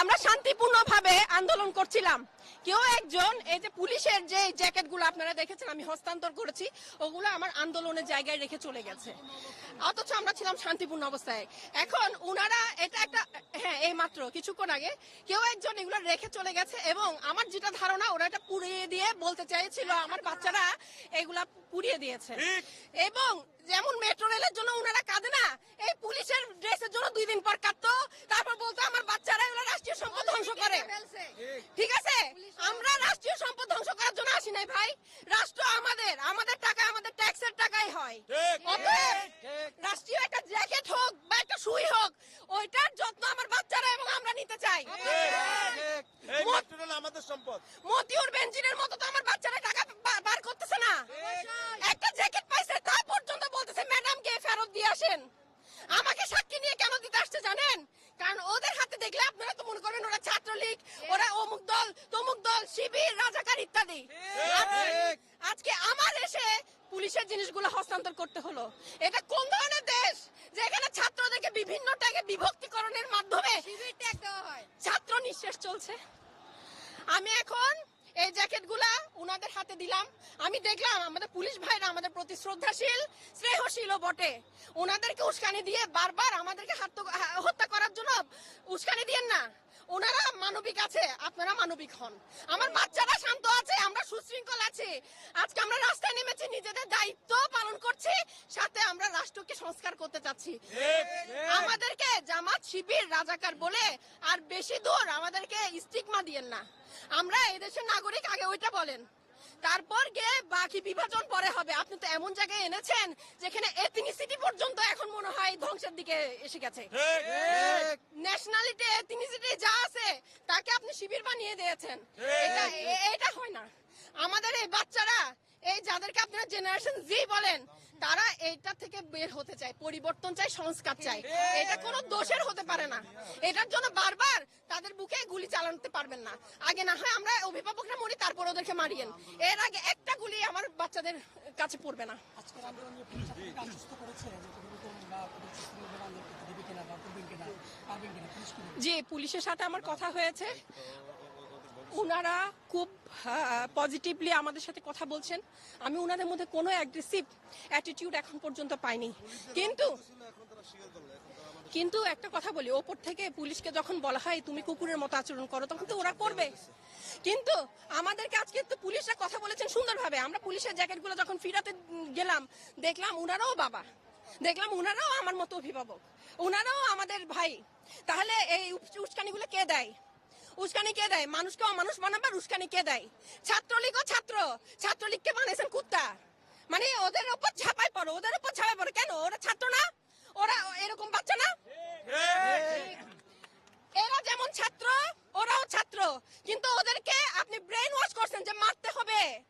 আমরা শান্তিপূর্ণভাবে আন্দোলন করছিলাম। কেউ একজন, এই যে পুলিশের যে জ্যাকেটগুলো আপনারা দেখেছেন, আমি হস্তান্তর করেছি, ওগুলো আমার আন্দোলনের জায়গায় রেখে চলে গেছে। অথচ আমরা ছিলাম শান্তিপূর্ণ অবস্থায়। এখন উনারা এটা একটা হ্যাঁ এই মাত্র, কিছুক্ষণ আগে, কেউ একজন এগুলো রেখে চলে গেছে এবং আমার যেটা ধারণা, ওরা এটা পুড়িয়ে দিয়ে বলতে চাইছিল, আমার বাচ্চারা এগুলা পুড়িয়ে দিয়েছে। এবং যেমন মেট্রো রেলের জন্য উনারা কাঁদে না এই পুলিশের ড্রেসের জন্য দুই দিন পর কাঁদতো। তারপর বলতো আমার বাচ্চারা এগুলো রাষ্ট্রীয় সম্পদ ধ্বংস করে। ঠিক। আছে? আমরা রাষ্ট্রীয় সম্পদ ধ্বংস করার জন্য আসি নাই ভাই। রাষ্ট্র আমাদের আমাদের টাকা আমাদের ট্যাক্সের টাকাই হয়। অতএব রাষ্ট্রীয় একটা জ্যাকেট হোক বা একটা সুই হোক ওইটার যত্ন আমার বাচ্চারা এবং আমরা নিতে চাই। এই মেট্রো রেল আমাদের সম্পদ। মতিউর বেঞ্জিনের মতো তো আমার বাচ্চারা টাকা বা- বার করতেছে না একটা জ্যাকেট পাইছে তা পর্যন্ত বলতেছে ম্যাডামকে আসেন আমাকে সাক্ষী নিয়ে কেন দিতে আসছে জানেন? কারণ ওদের হাতে দেখলে আপনারা তো মনে করবেন ওরা ছাত্রলীগ ওরা অমুক দল তমুক দল শিবির রাজাকার ইত্যাদি। আজকে- আমার এসে পুলিশের জিনিসগুলো হস্তান্তর করতে হলো। এটা কোন ধরনের দেশ যেখানে ছাত্রদেরকে বিভিন্ন ট্যাগে বিভক্তিকরণের মাধ্যমে ছাত্র নিঃশেষ চলছে? আমি এখন এই জ্যাকেটগুলা উনাদের হাতে দিলাম। আমি দেখলাম আমাদের পুলিশ ভাইরা আমাদের প্রতি শ্রদ্ধাশীল, স্নেহশীল বটে। ওনাদেরকে উস্কানি দিয়ে বারবার আমাদেরকে হত্যা করার জন্য উস্কানি দিয়েন মানবিক আছে আপনারা মানবিক হন। আমার বাচ্চারা শান্ত আছে আমরা সুশৃঙ্খল আছি। আজকে আমরা রাস্তায় নেমেছি নিজেদের দায়িত্ব পালন করছি সাথে আমরা রাষ্ট্রকে সংস্কার করতে চাচ্ছি। আমাদেরকে জামাত শিবির রাজাকার বলে আর বেশি দূর আমাদেরকে স্টিগমা দিয়েন না। আমরা এদেশের নাগরিক আগে ওইটা বলেন। তারপর গিয়ে বাকি বিভাজন পরে হবে। আপনি তো এমন জায়গায় এনেছেন যেখানে এথনিসিটি পর্যন্ত এখন মনে হয় ধ্বংসের দিকে এসে গেছে। ন্যাশনালিটি এথনিসিটি যা আছে তাকে আপনি শিবির বানিয়ে দিয়েছেন। এটা এটা হয় না। আমাদের এই বাচ্চারা এই যাদেরকে আপনারা জেনারেশন জি বলেন তারা এইটা থেকে বের হতে চায় পরিবর্তন চায় সংস্কার চায়। এটা কোনো দোষের হতে পারে না। এটার জন্য বারবার তাদের বুকে গুলি চালাতে পারবেন না। আগে না হয় আমরা অভিভাবকরা মরি তারপর ওদেরকে মারিয়েন। এর আগে একটা গুলি আমার বাচ্চাদের কাছে পড়বে না। আজকের আন্দোলনে পুলিশ আপনাকে আশ্বস্ত করেছে যে তুমি করুন বা পুলিশ আন্দোলন করতে দেবে কিনা বা করবেন কিনা পারবেন কিনা পুলিশ কি বলছে? জি, পুলিশের সাথে আমার কথা হয়েছে। ওনারা খুব পজিটিভলি আমাদের সাথে কথা বলছেন। আমি ওনাদের মধ্যে কোনো অ্যাগ্রেসিভ অ্যাটিটিউড এখন পর্যন্ত পাইনি। কিন্তু কিন্তু একটা কথা বলি, ওপর থেকে পুলিশকে যখন বলা হয়, তুমি কুকুরের মতো আচরণ করো, তখন তো ওরা করবে। কিন্তু আমাদেরকে আজকে তো পুলিশরা কথা বলেছেন সুন্দরভাবে। আমরা পুলিশের জ্যাকেটগুলো যখন ফিরাতে গেলাম, দেখলাম ওনারাও বাবা। দেখলাম ওনারাও আমার মতো অভিভাবক। উনারাও আমাদের ভাই। তাহলে এই উস- উস্কানিগুলো কে দেয়? উস্কানি কে দেয়? মানুষকে অমানুষ বানাবার উস্কানি কে দেয়? ছাত্রলীগও ছাত্র। ছাত্রলীগকে বানিয়েছেন কুত্তা। মানে ওদের উপর ছাপাই পড়ো ওদের উপর ছাপাই পড়ো। কেন? ওরা ছাত্র না? ওরা এরকম বাচ্চা না? এরা যেমন ছাত্র ওরাও ছাত্র। কিন্তু ওদেরকে আপনি ব্রেন ওয়াশ করছেন যে মারতে হবে।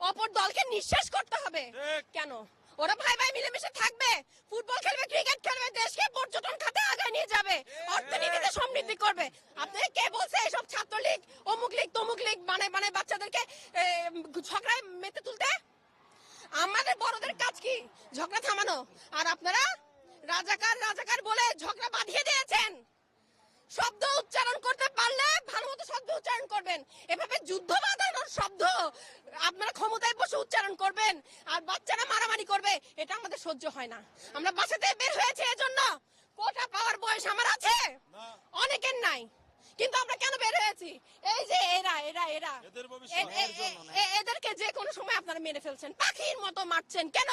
অপর দলকে নিঃশ্বাস করতে হবে। কেন? ওরা ভাই ভাই মিলেমিশে থাকবে। ফুটবল খেলবে ক্রিকেট খেলবে দেশকে পর্যটন আগায় নিয়ে যাবে, অর্থনীতিতে সমৃদ্ধি করবে। আপনি কে বলছে এসব ছাত্রলীগ, অমুক লীগ, তমুক লীগ বানায় বানায় বাচ্চাদেরকে ঝগড়ায় মেতে তুলতে? আমাদের বড়দের কাজ কি? ঝগড়া থামানো। আর আপনারা রাজাকার রাজাকার বলে ঝগড়া বাঁধিয়ে দিয়েছেন। শব্দ উচ্চারণ করতে পারলে ভালো মতো শব্দ উচ্চারণ করবেন। এভাবে যুদ্ধ বাঁধানোর শব্দ। আপনারা ক্ষমতায় বসে উচ্চারণ করবেন, আর বাচ্চারা মারামারি করবে, এটা আমাদের সহ্য হয় না। আমরা বাসাতে বের হয়েছে, এজন্য নাই। কিন্তু আমরা কেন বের হয়েছি? এই যে এরা এরা এরা। এদেরকে যে কোনো সময় আপনারা মেরে ফেলছেন। পাখির মতো মারছেন। কেন?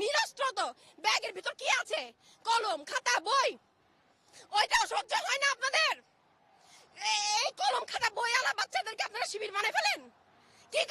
নিরস্ত্র তো। ব্যাগের ভিতর কি আছে? কলম খাতা বই। ওইটাও সহ্য হয় না আপনাদের। এই কলম খাতা বই আলা বাচ্চাদেরকে আপনারা শিবির মানে ফেলেন? কি